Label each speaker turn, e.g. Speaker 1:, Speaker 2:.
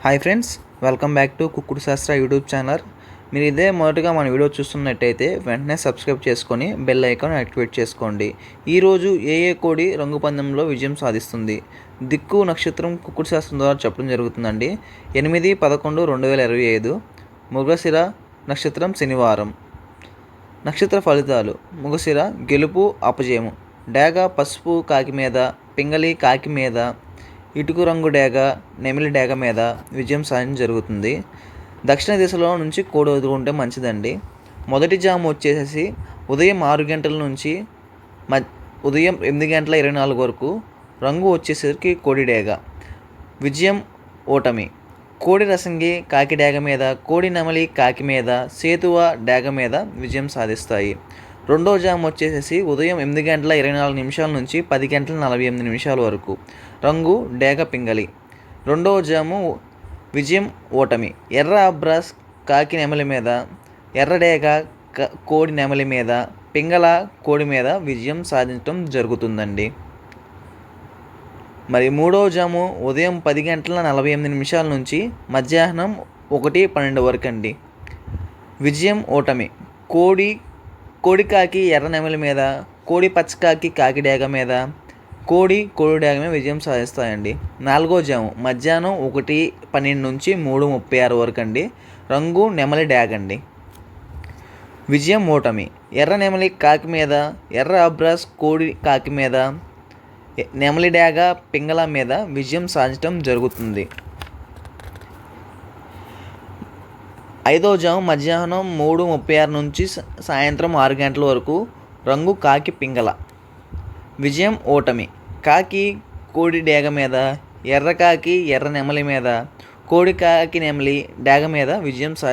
Speaker 1: Hi friends welcome back to కుక్కుడు శాస్త్ర YouTube channel. మీరు ఇదే మొదటగా మన వీడియో చూస్తున్నట్టయితే వెంటనే సబ్స్క్రైబ్ చేసుకొని బెల్ ఐకాన్ యాక్టివేట్ చేసుకోండి. ఈరోజు ఏ ఏ కోడి రంగు పందెంలో విజయం సాధిస్తుంది? దిక్కు నక్షత్రం కుక్కుడు శాస్త్రం ద్వారా చెప్పడం జరుగుతుందండి. ఎనిమిది పదకొండు రెండు వేల ఇరవై ఐదు. మృగశిర నక్షత్రం శనివారం. నక్షత్ర ఫలితాలు. ముగశిర గెలుపు అపజయము. డేగ పసుపు కాకి మీద పింగళి కాకి మీద ఇటుకు రంగు డేగ నెమిలి డేగ మీద విజయం సాధించడం జరుగుతుంది. దక్షిణ దిశలో నుంచి కోడి వదులుకుంటే మంచిదండి. మొదటి జాము వచ్చేసి ఉదయం ఆరు గంటల నుంచి మ ఉదయం ఎనిమిది గంటల ఇరవై నాలుగు వరకు రంగు వచ్చేసరికి కోడి డేగ. విజయం ఓటమి. కోడి రసంగి కాకి డేగ మీద కోడి నెమలి కాకి మీద సేతువ డేగ మీద విజయం సాధిస్తాయి. రెండో జామ్ వచ్చేసేసి ఉదయం ఎనిమిది గంటల ఇరవై నాలుగు నిమిషాల నుంచి పది గంటల నలభై ఎనిమిది నిమిషాల వరకు. రంగు డేగ పింగళి. రెండవ జాము విజయం ఓటమి. ఎర్ర అబ్రాస్ కాకి నెమలి మీద ఎర్ర డేగ క- కోడి నెమలి మీద పింగళ కోడి మీద విజయం సాధించడం జరుగుతుందండి. మరి మూడవ జాము ఉదయం పది గంటల నలభై ఎనిమిది నిమిషాల నుంచి మధ్యాహ్నం ఒకటి పన్నెండు వరకు అండి విజయం ఓటమి. కోడి కోడికాకి ఎర్ర నెమలి మీద కోడి పచ్చకాకి కాకి డేగ మీద కోడి కోడి డేగ మీద విజయం సాధిస్తాయండి. నాలుగో జాము మధ్యాహ్నం ఒకటి పన్నెండు నుంచి మూడు ముప్పై ఆరు వరకు అండి. రంగు నెమలి డ్యాగ్ అండి. విజయం ఓటమి ఎర్ర నెమలి కాకి మీద ఎర్ర అబ్రాస్ కోడి కాకి మీద నెమలి డ్యాగ పింగళ మీద విజయం సాధించడం జరుగుతుంది. ఐదో జాము మధ్యాహ్నం మూడు ముప్పై ఆరు నుంచి సాయంత్రం ఆరు గంటల వరకు రంగు కాకి పింగళ. విజయం ఓటమి. కాకి కోడి డేగ మీద ఎర్ర కాకి ఎర్ర నెమలి మీద కోడి కాకి నెమలి డేగ మీద విజయం సా